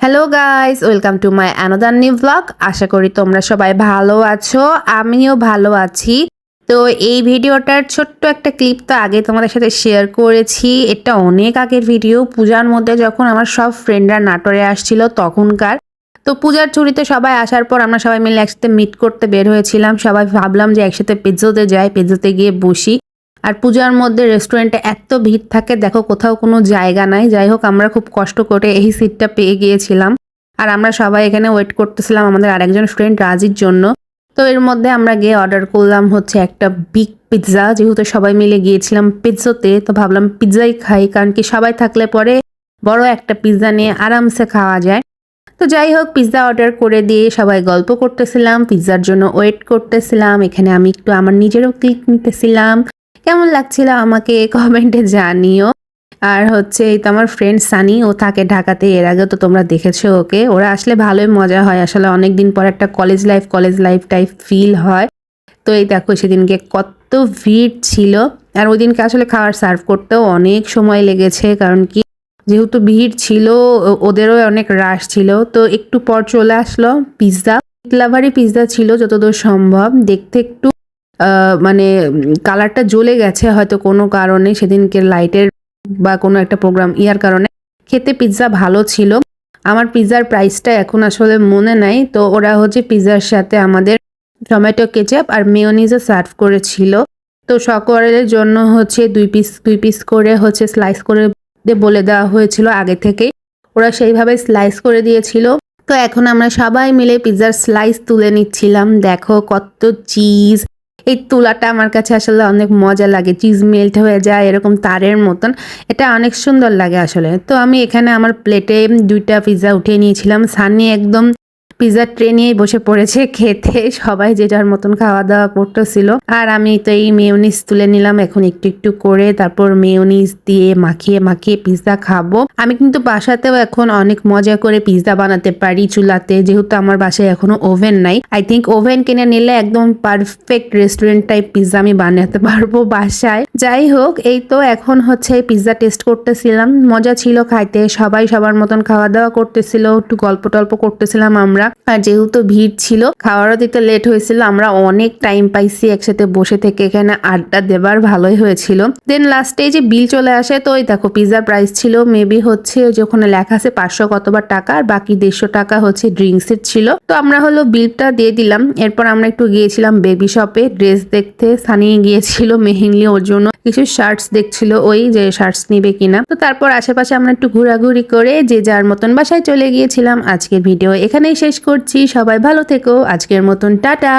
Hello guys welcome to my another new blog আশা করি তোমরা সবাই ভালো আছো, আমিও ভালো আছি। তো এই ভিডিওটার ছোট্ট একটা ক্লিপ তো আগে তোমাদের সাথে শেয়ার করেছি। এটা অনেক আগের ভিডিও পূজার মধ্যে যখন আমার সব ফ্রেন্ডরা নাটোরে আসছিল তখনকার। তো পূজার ছুটিতে সবাই আসার পর আমরা সবাই মিলে একসাথে মিট করতে বের হয়েছিলাম। সবাই ভাবলাম যে একসাথে পিৎজোতে যাই পিৎজোতে গিয়ে বসি। আর পূজার মধ্যে রেস্টুরেন্টে এত ভিড় থাকে, দেখো কোথাও কোনো জায়গা নাই। যাই হোক, আমরা খুব কষ্ট করে এই সিটটা পেয়ে গিয়েছিলাম। আর আমরা সবাই এখানে ওয়েট করতেছিলাম আমাদের আরেকজন স্টুডেন্ট রাজির জন্য। তো এর মধ্যে আমরা গিয়ে অর্ডার করলাম হচ্ছে একটা বিগ পিৎজা যেহেতু সবাই মিলে গিয়েছিলাম পিৎজোতে তো ভাবলাম পিৎজাই খাই, কারণ কি সবাই থাকলে পরে বড় একটা পিৎজা নিয়ে আরামসে খাওয়া যায়। তো যাই হোক পিৎজা অর্ডার করে দিয়ে সবাই গল্প করতেছিলাম পিৎজার জন্য ওয়েট করতেছিলাম। এখানে আমি একটু আমার নিজেরও ক্লিক নিতেছিলাম। কেমন লাগছিল আমাকে কমেন্টে জানিও। আর হচ্ছে এই তো আমার ফ্রেন্ড সানি, ও থাকে ঢাকাতে, এর আগে তো তোমরা দেখেছ ওকে। ওরা আসলে ভালোই মজা হয়, আসলে অনেক দিন পর একটা college life college life type feel হয়। তো এই দেখো, সেদিনকে কত ভিড় ছিল। আর ওই দিনকে আসলে খাবার সার্ভ করতেও অনেক সময় লেগেছে, কারণ কি, যেহেতু ভিড় ছিল ওদেরও অনেক রাশ ছিল। তো একটু পর চলে আসলো পিৎজা লাভারি পিৎজা ছিল যতদূর সম্ভব। দেখতে একটু মানে কালারটা জ্বলে গেছে হয়তো কোনো কারণে, সেদিনকে লাইটের বা কোনো একটা প্রোগ্রাম ইয়ার কারণে। খেতে পিৎজা ভালো ছিল। আমার পিৎজার প্রাইসটা এখন আসলে মনে নাই। তো ওরা হচ্ছে পিৎজার সাথে আমাদের টমেটো কেচাপ আর মেয়োনিজও সার্ভ করেছিল। তো সকলের জন্য হচ্ছে দুই পিস দুই পিস করে হচ্ছে স্লাইস করে বলে দেওয়া হয়েছিল আগে থেকে ওরা সেইভাবে স্লাইস করে দিয়েছিল। তো এখন আমরা সবাই মিলে পিৎজার স্লাইস তুলে নিচ্ছিলাম। দেখো কত চিজ এই তুলাটা আমার কাছে আসলে অনেক মজা লাগে চিজ মেল্ট হয়ে যায়, এরকম তারের মতন। এটা অনেক সুন্দর লাগে আসলে। তো আমি এখানে আমার প্লেটে দুইটা পিৎজা উঠিয়ে নিয়েছিলাম। সানি একদম পিৎজার ট্রে নিয়েই বসে পড়েছে, খেতে সবাই যে যার মতন খাওয়া দাওয়া করতেছিল। আর আমি তো এই মেয়নিস তুলে নিলাম, এখন একটু একটু করে তারপর মেয়নিস দিয়ে মাখিয়ে মাখিয়ে পিৎজা খাব। আমি কিন্তু বাসাতেও এখন অনেক মজা করে পিৎজা বানাতে পারি চুলাতে, যেহেতু আমার বাসায় এখনও ওভেন নাই। আই থিঙ্ক ওভেন কিনে নিলে একদম পারফেক্ট রেস্টুরেন্ট টাইপ পিৎজা আমি বানাতে পারব বাসায়। যাই হোক, এই তো এখন হচ্ছে পিৎজা টেস্ট করতেছিলাম, মজা ছিল খাইতে, সবাই সবার মতন খাওয়া দাওয়া করতেছিল, একটু গল্প টল্প করতেছিলাম আমরা। আর যেহেতু ভিড় ছিল, খাওয়ারও দিতে লেট হয়েছিল, আমরা অনেক টাইম পাইছি একসাথে বসে থেকে এখানে আড্ডা দেবার, ভালোই হয়েছিল। দেন লাস্টে যে বিল চলে আসে, তো ওই দেখো পিৎজা প্রাইস ছিল মেবি হচ্ছে যে ওখানে লেখা আছে পাঁচশো কতবার টাকা, আর বাকি দেড়শো টাকা হচ্ছে ড্রিঙ্কস এর ছিল। তো আমরা হলো বিলটা দিয়ে দিলাম, এরপর আমরা একটু গিয়েছিলাম বেবি শপে ড্রেস দেখতে। সানিয়ে গিয়েছিল মেহিনলি ওর জন্য, কিছু শার্টস দেখছিল, ওই যে শার্টস নিবে কিনা। তো তারপর আশেপাশে আমরা একটু ঘোরাঘুরি করে, যে যার মতন বাসায় চলে গিয়েছিলাম, আজকের ভিডিও এখানেই করছি। সবাই ভালো থেকো। আজকের মতন টাটা।